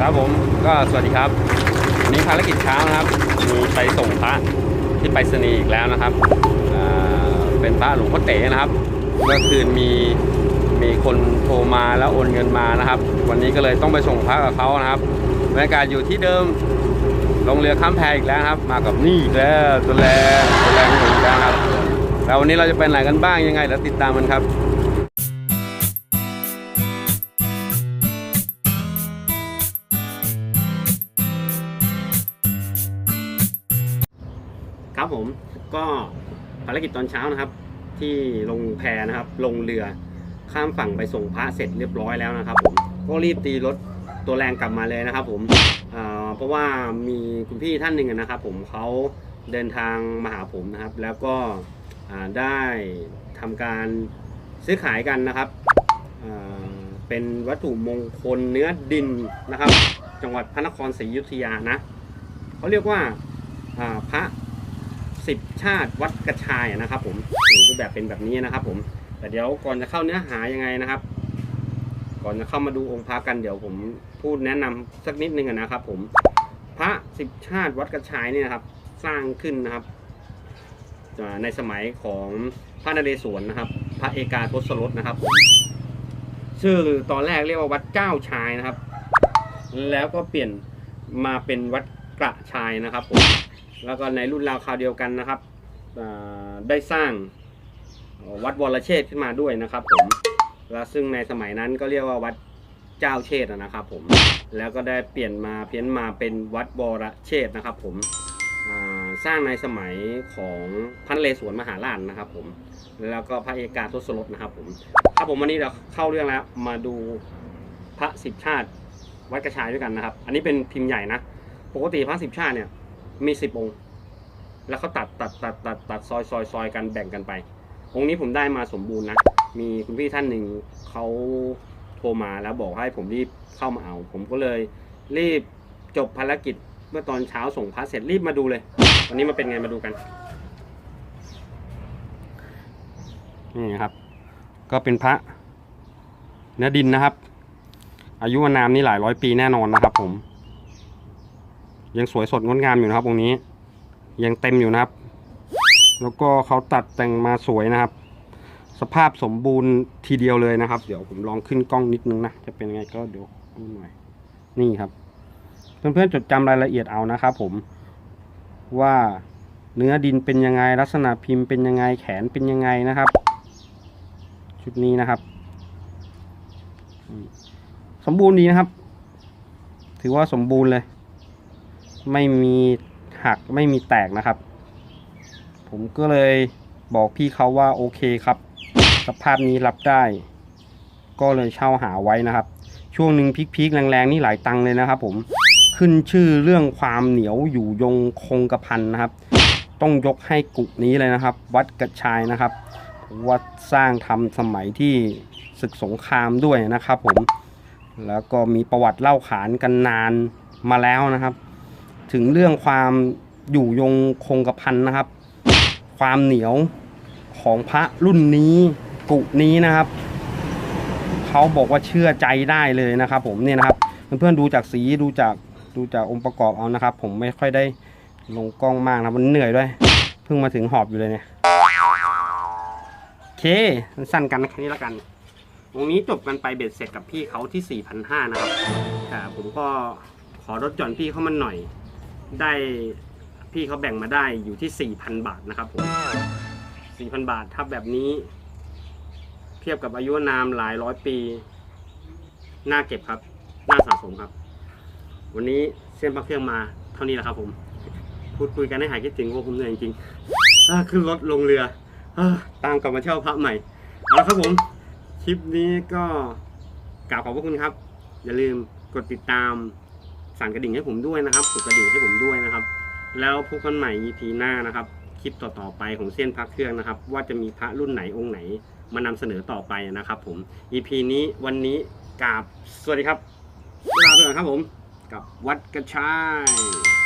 ครับผมก็สวัสดีครับวันนี้ภารกิจเช้านะครับมีไปส่งพระที่ไปรษณีย์อีกแล้วนะครับเป็นพระหลวงพ่อเต๋นะครับเมื่อคืนมีมีคนโทรมาแล้วโอนเงินมานะครับ วันนี้ก็เลยต้องไปส่งพระกับเขานะครับบรรยากาศอยู่ที่เดิมลงเรือข้ามแพอีกแล้วครับ มากับนี่อีกแล้วตัวแรงตัวแรงเหมือนกันครับแล้ววันนี้เราจะไปไหนกันบ้างยังไงแล้วติดตามมันครับ ครับผมก็ภารกิจตอนเช้านะครับ ที่ลงแพนะครับ ลงเรือข้ามฝั่งไปส่งพระเสร็จเรียบร้อยแล้วนะครับผมก็รีบตีรถตัวแรงกลับมาเลยนะครับ ผมเพราะว่ามีคุณพี่ท่านหนึ่งนะครับ ผมเขาเดินทางมาหาผมนะครับ แล้วก็ได้ทำการซื้อขายกันนะครับเป็นวัตถุมงคลเนื้อดินนะครับ จังหวัดพระนครศรีอยุธยานะเขาเรียกว่าอ่าพระ สิบชาติวัดกระชายนะครับผมรูปแบบเป็นแบบนี้นะครับผม แต่เดี๋ยวก่อนจะเข้าเนื้อหายังไงนะครับ ก่อนจะเข้ามาดูองค์พระกันเดี๋ยวผมพูดแนะนำสักนิดนึงนะครับผม พระสิบชาติวัดกระชายเนี่ยครับ สร้างขึ้นนะครับ ในสมัยของพระนเรศวรนะครับ พระเอกาทศรสนะครับผมชื่อตอนแรกเรียกว่าวัดเจ้าชายนะครับ แล้วก็เปลี่ยนมาเป็นวัด กระชายนะครับผมแล้วก็ในรุ่นราวคราวเดียวกันนะครับได้สร้างวัดวรเชษขึ้นมาด้วยนะครับผมและซึ่งในสมัยนั้นก็เรียกว่าวัดเจ้าเชษนะครับผมแล้วก็ได้เปลี่ยนมาเพี้ยนมาเป็นวัดวรเชษนะครับผมสร้างในสมัยของพันเลสวนมหาราชนะครับผมแล้วก็พระเอกาทศรสนะครับผมครับผมวันนี้เราเข้าเรื่องแล้วมาดูพระสิบชาติวัดกระชายด้วยกันนะครับ อันนี้เป็นพิมพ์ใหญ่นะ ปกติพระสิบชาติเนี่ย มีสิบองค์ แล้วเขาตัดตัดตัดตัดตัดซอยซอยซอยกันแบ่งกันไป องค์นี้ผมได้มาสมบูรณ์นะ มีคุณพี่ท่านหนึ่งเขาโทรมาแล้วบอกให้ผมรีบเข้ามาเอา ผมก็เลยรีบจบภารกิจเมื่อตอนเช้าส่งพระเสร็จรีบมาดูเลย วันนี้มาเป็นไงมาดูกัน นี่ครับ ก็เป็นพระเนื้อดินนะครับ อายุอานามนี่หลายร้อยปีแน่นอนนะครับผม ยังสวยสดงดงามอยู่นะครับองค์นี้ ยังเต็มอยู่นะครับ แล้วก็เขาตัดแต่งมาสวยนะครับ สภาพสมบูรณ์ทีเดียวเลยนะครับ เดี๋ยวผมลองขึ้นกล้องนิดนึงนะจะเป็นไงก็เดี๋ยวดูหน่อยนี่ครับ เพื่อนๆจดจำรายละเอียดเอานะครับผมว่าเนื้อดินเป็นยังไงลักษณะพิมพ์เป็นยังไงแขนเป็นยังไงนะครับ ชุดนี้นะครับ สมบูรณ์ดีนะครับ ถือว่าสมบูรณ์เลย ไม่มีหักไม่มีแตกนะครับ ผมก็เลยบอกพี่เขาว่าโอเคครับ สภาพนี้รับได้ ก็เลยเช่าหาไว้นะครับ ช่วงหนึ่งพีคๆแรงๆนี่หลายตังเลยนะครับ ผมขึ้นชื่อเรื่องความเหนียวอยู่ยงคงกระพันนะครับ ต้องยกให้กุกนี้เลยนะครับ วัดกระชายนะครับวัดสร้างทำสมัยที่ศึกสงครามด้วยนะครับ ผมแล้วก็มีประวัติเล่าขานกันนานมาแล้วนะครับ ถึงเรื่องความอยู่ยงคงกระพันนะครับ ความเหนียวของพระรุ่นนี้กุนี้นะครับเขาบอกว่าเชื่อใจได้เลยนะครับ ผมเนี่ยนะครับเพื่อนๆดูจากสีดูจากดูจากองค์ประกอบเอานะครับ ผมไม่ค่อยได้ลงกล้องมากนะมันเหนื่อยด้วยเพิ่งมาถึงหอบอยู่เลยเนี่ยโอเคสั้นกันแค่นี้แล้วกันวงนี้จบกันไปเบ็ดเสร็จกับพี่เขาที่4,500นะครับแต่ผมก็ขอลดหย่อนพี่เขามันหน่อย ได้พี่เขาแบ่งมาได้อยู่ที่ 4,000 บาทนะครับผม 4,000 บาทถ้าแบบนี้ เทียบกับอายุนามหลายร้อยปีน่าเก็บครับน่าสะสมครับ วันนี้เส้นพักเครื่องมาเท่านี้แหละครับผม พูดคุยกันให้หายคิดถึงโอ้ผมเหนื่อยจริงๆขึ้นรถลงเรืออตามกลับมาเช่าพระใหม่เอาละครับผม คลิปนี้ก็กราบขอบพระคุณครับ อย่าลืมกดติดตาม สั่นกระดิ่งให้ผมด้วยนะครับกดกระดิ่งให้ผมด้วยนะครับ แล้วพบกันใหม่ EP หน้านะครับ คลิปต่อๆไปของเส้นพักเครื่องนะครับ ว่าจะมีพระรุ่นไหนองค์ไหน มานำเสนอต่อไปนะครับ ผม EP นี้วันนี้กราบสวัสดีครับลาไปก่อนครับผม กับวัดกระชาย